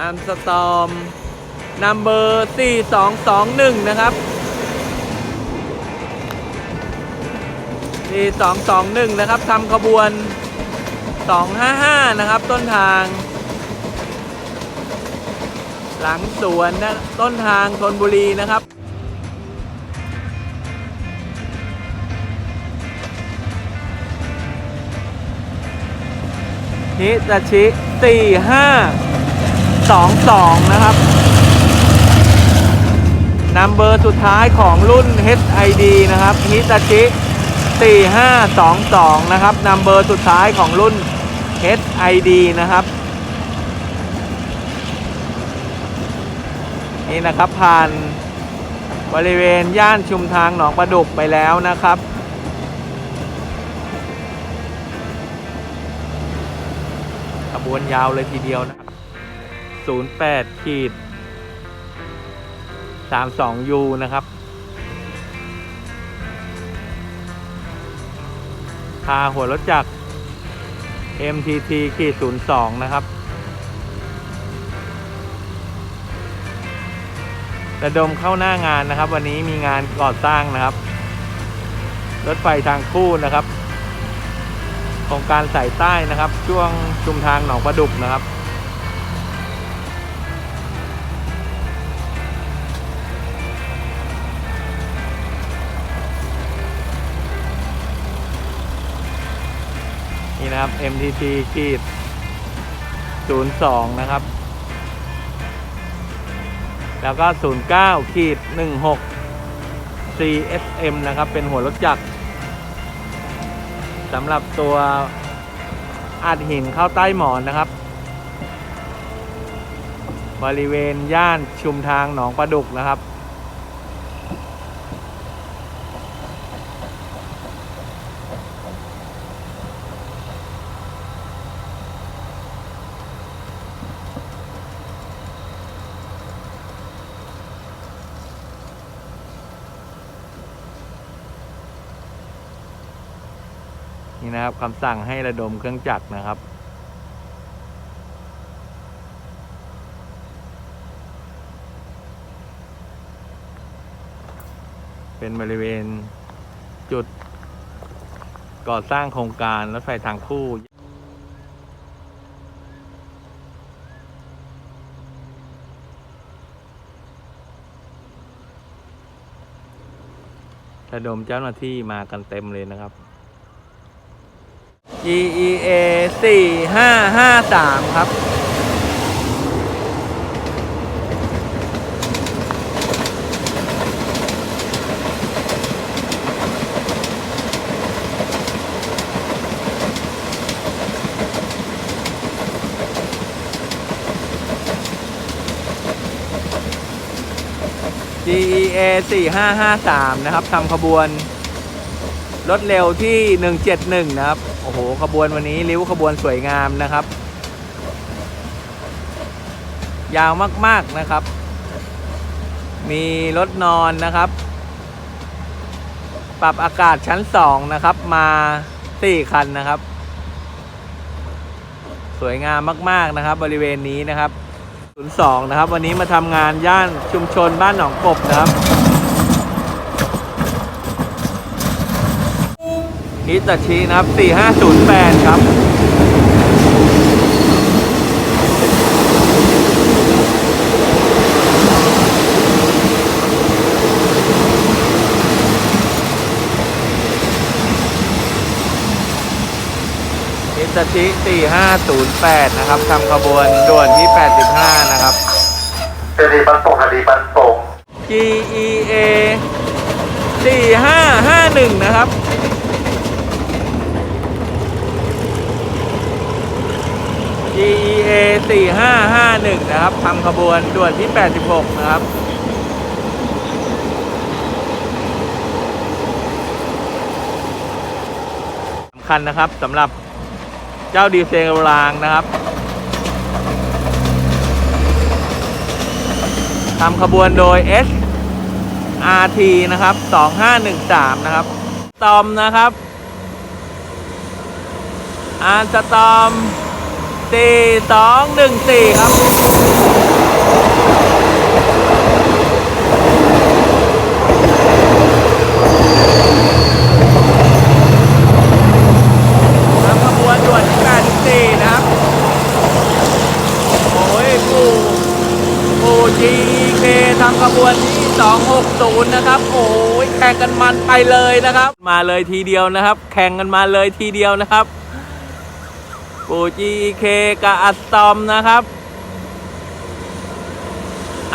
อาร์มสตอมนัมเบอร์4221 นะครับ 4221 นะครับทำขบวน 255 นะครับ ต้นทาง หลังสวนนะต้นทางธนบุรีนะครับฮิตาชิ 22 นะครับ นัมเบอร์สุดท้ายของรุ่น HID นะครับฮิตาชิ4522 นะครับ นัมเบอร์สุดท้ายของรุ่น HID นะครับ นี่นะครับผ่านบริเวณย่านชุมทางหนองประดุกไปแล้วนะครับขบวนยาวเลยทีเดียวนะ 08ขีด 32U นะครับพาหัวรถจักร MTT ขีด02 นะครับ ระดมเข้าหน้างานนะครับ วันนี้มีงานก่อสร้างนะครับ รถไฟทางคู่นะครับโครงการสายใต้นะครับ ช่วงชุมทางหนองประดุกนะครับ นะครับ MTT ขีด02 นะครับ แล้วก็ 09ขีด16 CSM นะครับ เป็นหัวรถจักรสำหรับตัวอัดหินเข้าใต้หมอนนะครับ บริเวณย่านชุมทางหนองประดุกนะครับ นี่นะครับคำสั่งให้ระดมเครื่องจักรนะครับ เป็นบริเวณจุด ก่อสร้างโครงการรถไฟทางคู่ระดมเจ้าหน้าที่มากันเต็มเลยนะครับ GEA 4553 ครับ GEA 4553 นะครับทำขบวน รถเร็วที่ 171 นะครับ อ้โหขบวนวันนี้ริ้วขบวนสวยงามนะครับ ยาวมากๆนะครับ มีรถนอนนะครับ ปรับอากาศชั้น2นะครับ มา4คันนะครับ สวยงามมากๆนะครับ บริเวณนี้นะครับ02นะครับ วันนี้มาทำงานย่านชุมชนบ้านหนองกบนะครับ ฮิตาชินะครับ 4508 ครับ ฮิตาชิ 4508 นะครับทำขบวนด่วนที่ 85 นะครับเจดีย์ปันส่งคดีปันส่ง GEA 4551 นะครับ GEA 4551 นะครับทำขบวนด่วนที่ 86 นะครับสำคัญนะครับสำหรับเจ้าดีเซลรางนะครับทำขบวนโดย S RT นะครับ 2513 นะครับ ตอมนะครับ อาร์สตอม สี่สองหนึ่งสี่ครับทำขบวนด่วนที่84นะครับโอ้ยปูปู GK ทำขบวนที่ 260 นะครับ โอ้ยแข่งกันมันไปเลยนะครับ มาเลยทีเดียวนะครับ แข่งกันมาเลยทีเดียวนะครับ ปู GK กับอัสตอมนะครับ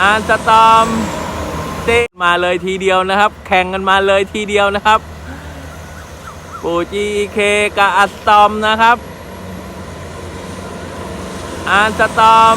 อัสตอมเตมาเลยทีเดียวนะครับ แข่งกันมาเลยทีเดียวนะครับปู GK กับอัสตอมนะครับอัสตอม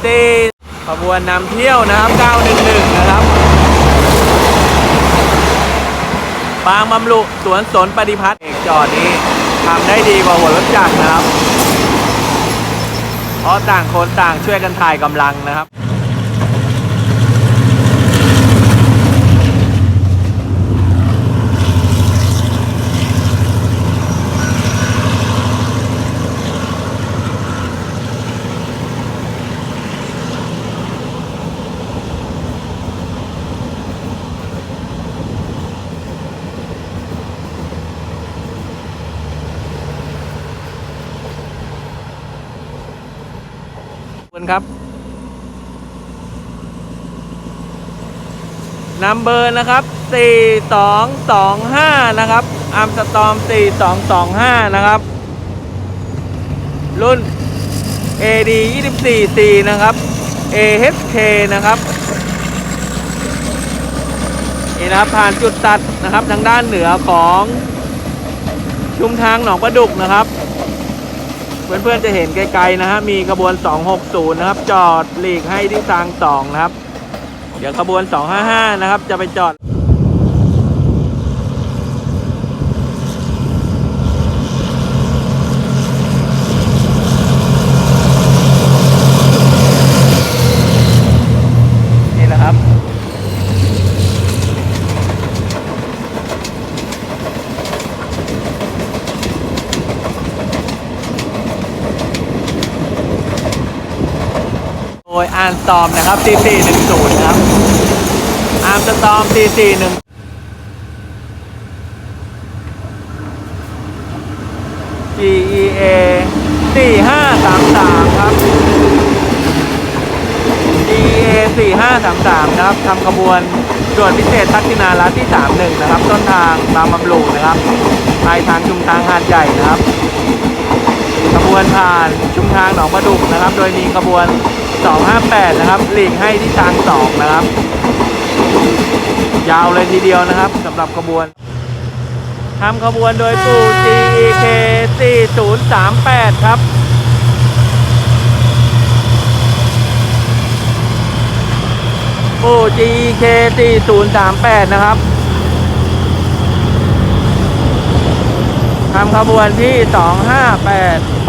เตขบวนนำเที่ยวนะครับ911นะครับบางบำรุสวนสนปฏิพัฒน์เอกจอดนี้ ทำได้ดีกว่าหัวรถจักรนะครับ เพราะต่างคนต่างช่วยกันถ่ายกำลังนะครับ คุณครับนัมเบอร์นะครับ 4225 นะครับอาร์มสตอม 4225 นะครับ รุ่น AD 24 C นะครับ AHK นะครับ นี่นะครับ ผ่านจุดตัดนะครับทางด้านเหนือของชุมทางหนองประดุกนะครับ เพื่อนๆจะเห็นไกลๆนะฮะมีขบวน 260 นะครับ จอดหลีกให้ที่ทาง 2 นะครับ เดี๋ยวขบวน 255 นะครับ จะไปจอด นี่แหละครับ โดย อาร์มสตอมนะครับ T410 นะครับอาร์มสตอม T41 GEA 4533 ครับ GEA 4533นะครับทำขบวนด่วนพิเศษทักษิณารัฐที่ 31 นะครับ ต้นทางบางบำรุงนะครับปลายทางชุมทางหาดใหญ่นะครับขบวนผ่านชุมทางหนองประดุกนะครับ โดยมีขบวน 258 นะครับหลีกให้ที่ทาง2นะครับ ยาวเลยทีเดียวนะครับสำหรับขบวนทำขบวนโดยปู GEK 4038 ครับปู GEK 4038 นะครับทำขบวนที่ 258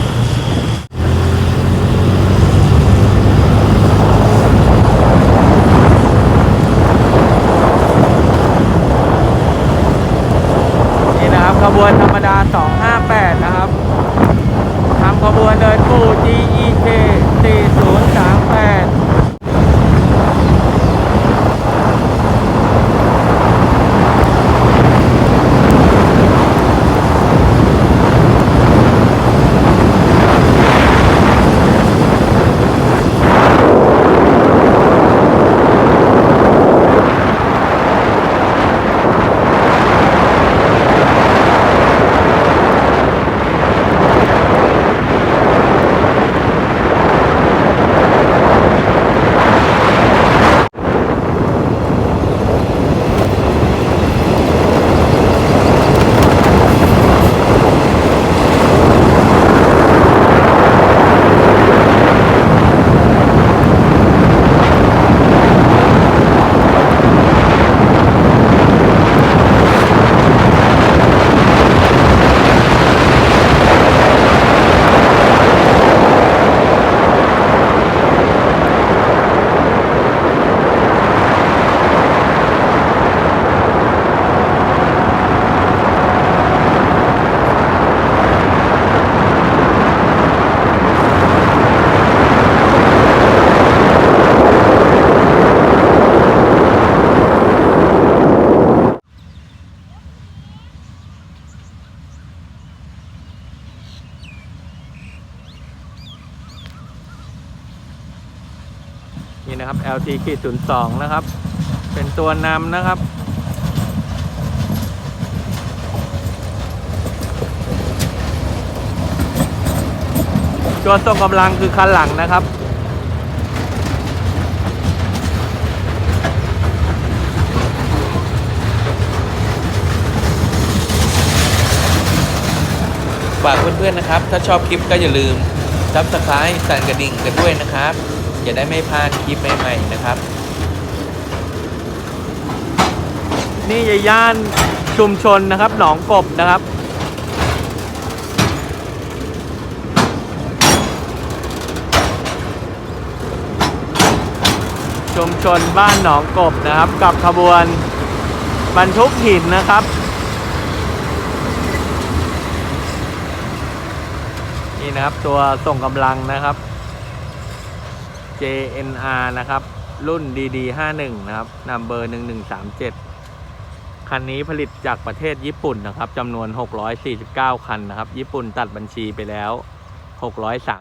นี่นะครับ LT ขีด02นะครับ เป็นตัวนำนะครับ ตัวส่งกำลังคือคันหลังนะครับฝากเพื่อนๆนะครับ ถ้าชอบคลิปก็อย่าลืม subscribe สั่นกระดิ่งกันด้วยนะครับ จะได้ไม่พลาดคลิปใหม่ๆนะครับ นี่ย่านชุมชนนะครับหนองกบนะครับชุมชนบ้านหนองกบนะครับ กับขบวนบรรทุกหินนะครับ นี่นะครับตัวส่งกำลังนะครับ JNR นะครับ รุ่น DD51 นะครับนัมเบอร์1137 คันนี้ผลิตจากประเทศญี่ปุ่นนะครับจำนวน 649 คันนะครับ ญี่ปุ่นตัดบัญชีไปแล้ว 603